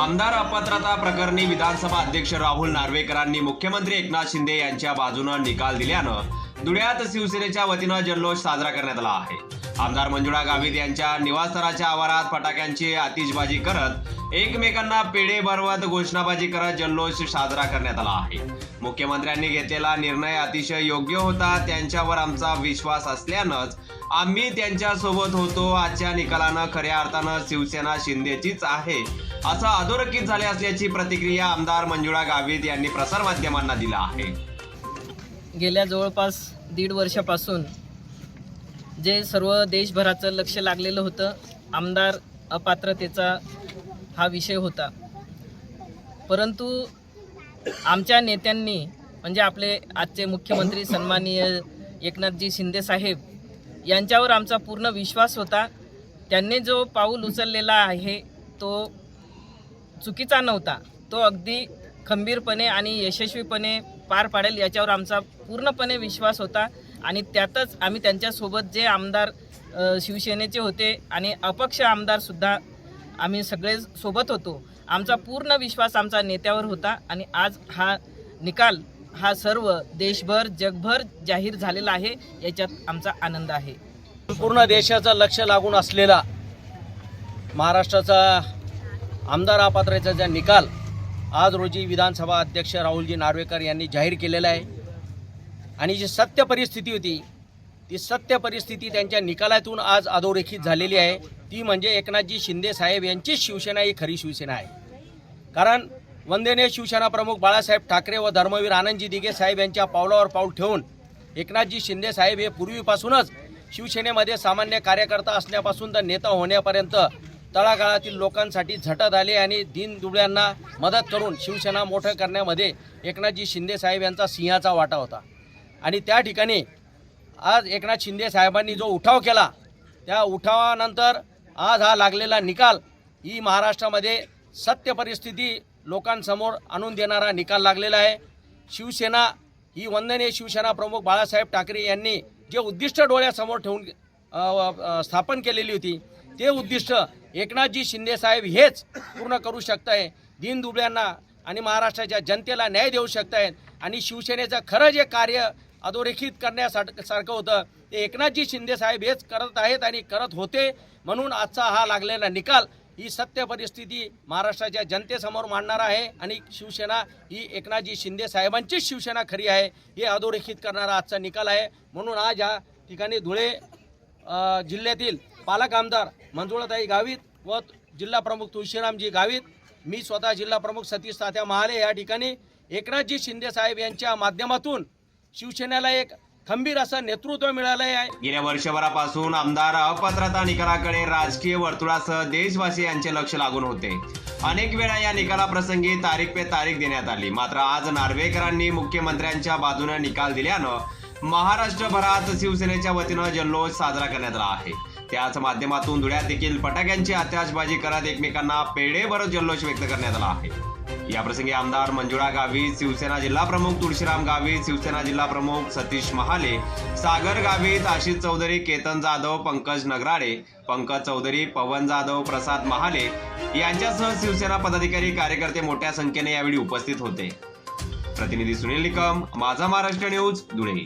आमदार अपात्रता प्रकरणी विधानसभा अध्यक्ष राहुल नार्वेकरांनी मुख्यमंत्री एकनाथ शिंदे यांच्या बाजूनं निकाल दिल्यानं धुळ्यात शिवसेनेच्या वतीनं जल्लोष साजरा करण्यात आला आहे. आमदार मंजुळा गावित यांच्या निवासस्थानाच्या आवारात फटाक्यांची आतिषबाजी करत एकमेकांना पेढे भरवत घोषणाबाजी करत जल्लोष साजरा करण्यात आला आहे. मुख्यमंत्र्यांनी घेतलेला निर्णय अतिशय योग्य होता त्यांच्यावर आमचा विश्वास असल्यानंच आम्ही त्यांच्यासोबत होतो. आजच्या निकालानं खऱ्या अर्थानं शिवसेना शिंदेचीच आहे. असं अधोरेखित झाले असल्याची प्रतिक्रिया आमदार मंजुळा गावित यांनी प्रसारमाध्यमांना दिला आहे. गेल्या जवळपास दीड वर्षापासून जे सर्व देशभराचं लक्ष लागलेलं होतं आमदार अपात्रतेचा हा विषय होता. परंतु आमच्या नेत्यांनी म्हणजे आपले आजचे मुख्यमंत्री सन्माननीय एकनाथजी शिंदे साहेब यांच्यावर आमचा पूर्ण विश्वास होता. त्यांनी जो पाऊल उचललेला आहे तो चुकीचा नव्हता. तो अगदी खंबीरपणे आणि यशस्वीपणे पार पाडेल याच्यावर आमचा पूर्णपणे विश्वास होता. आणि त्यातच आम्ही त्यांच्यासोबत जे आमदार शिवसेनेचे होते आणि अपक्ष आमदारसुद्धा आम्ही सगळे सोबत होतो. आमचा पूर्ण विश्वास आमचा नेत्यावर होता आणि आज हा निकाल हा सर्व देशभर जगभर जाहीर झालेला आहे याच्यात आमचा आनंद आहे. पूर्ण देशाचं लक्ष लागून असलेला महाराष्ट्राचा आमदार अपात्रतेचा जो निकाल आज रोजी विधानसभा अध्यक्ष राहुलजी नार्वेकर यांनी जाहीर केलेला आहे. आणि जी सत्य परिस्थिती होती ती सत्य परिस्थिती त्यांच्या निकालातून आज अधोरेखित झालेली आहे. ती म्हणजे एकनाथजी शिंदे साहेब यांचीच शिवसेना ही खरी शिवसेना आहे. कारण वंदनीय शिवसेना प्रमुख बाळासाहेब ठाकरे व धर्मवीर आनंदजी दिघे साहेब यांच्या पावलावर पाऊल ठेवून एकनाथजी शिंदे साहेब हे पूर्वीपासूनच शिवसेनेमध्ये सामान्य कार्यकर्ता असण्यापासून तर नेता होण्यापर्यंत तळागाळातील लोकांसाठी झटत आले आणि दीनदुबळ्यांना मदत करून शिवसेना मोठं करण्यामध्ये एकनाथजी शिंदे साहेब यांचा सिंहाचा वाटा होता. आणि त्या ठिकाणी आज एकनाथ शिंदे साहेबांनी जो उठाव केला त्या उठावानंतर आज हा लागलेला निकाल ही महाराष्ट्रामध्ये सत्य परिस्थिती लोकांसमोर आणून देणारा निकाल लागलेला आहे. शिवसेना ही वंदनीय शिवसेना प्रमुख बाळासाहेब ठाकरे यांनी जे उद्दिष्ट डोळ्यासमोर ठेवून स्थापन केलेली होती ते उद्दिष्ट एकनाथजी शिंदे साहेब हेच पूर्ण करू शकताय दीनदुबळ्यांना आणि महाराष्ट्राच्या जनतेला न्याय देऊ शकतायत आणि शिवसेनेचं खरं जे कार्य अधोरेखित करण्यासाठी सारखं होतं ते एकनाथजी शिंदे साहेब हेच करत आहेत आणि करत होते म्हणून आजचा हा लागलेला निकाल ही सत्य परिस्थिती महाराष्ट्राच्या जनतेसमोर मांडणार आहे आणि शिवसेना ही एकनाथजी शिंदे साहेबांचीच शिवसेना खरी आहे हे अधोरेखित करणारा आजचा निकाल आहे. म्हणून आज या ठिकाणी धुळे जिल्ह्यातील पालक आमदार मंजुळाताई गावित व जिल्हा प्रमुख तुळशीरामजी गावित. मी स्वतः जिल्हा प्रमुख सतीश तात्या महाले या ठिकाणी. एकनाथजी शिंदे साहेब यांच्या माध्यमातून शिवसेनेला एक खंबीर असं नेतृत्व मिळालं आहे गेल्या वर्षभरापासून आमदार अपात्रता निकालाकडे राजकीय वर्तुळासह देशवासी यांचे लक्ष लागून होते. अनेक वेळा या निकालाप्रसंगी तारीख पे तारीख देण्यात आली. मात्र आज नार्वेकरांनी मुख्यमंत्र्यांच्या बाजूने निकाल दिल्यानं महाराष्ट्रभरात शिवसेनेच्या वतीनं जल्लोष साजरा करण्यात आला आहे. त्याच माध्यमातून धुळ्यात देखील फटाक्यांची आतिषबाजी करत एकमेकांना पेढेभर जल्लोष व्यक्त करण्यात आला आहे. याप्रसंगी आमदार मंजुळा गावित शिवसेना जिल्हा प्रमुख तुळशीराम गावित शिवसेना जिल्हा प्रमुख सतीश महाले सागर गावित आशिष चौधरी केतन जाधव पंकज नगराडे पंकज चौधरी पवन जाधव प्रसाद महाले यांच्यासह शिवसेना पदाधिकारी कार्यकर्ते मोठ्या संख्येने यावेळी उपस्थित होते. प्रतिनिधी सुनील निकम माझा महाराष्ट्र न्यूज धुळे.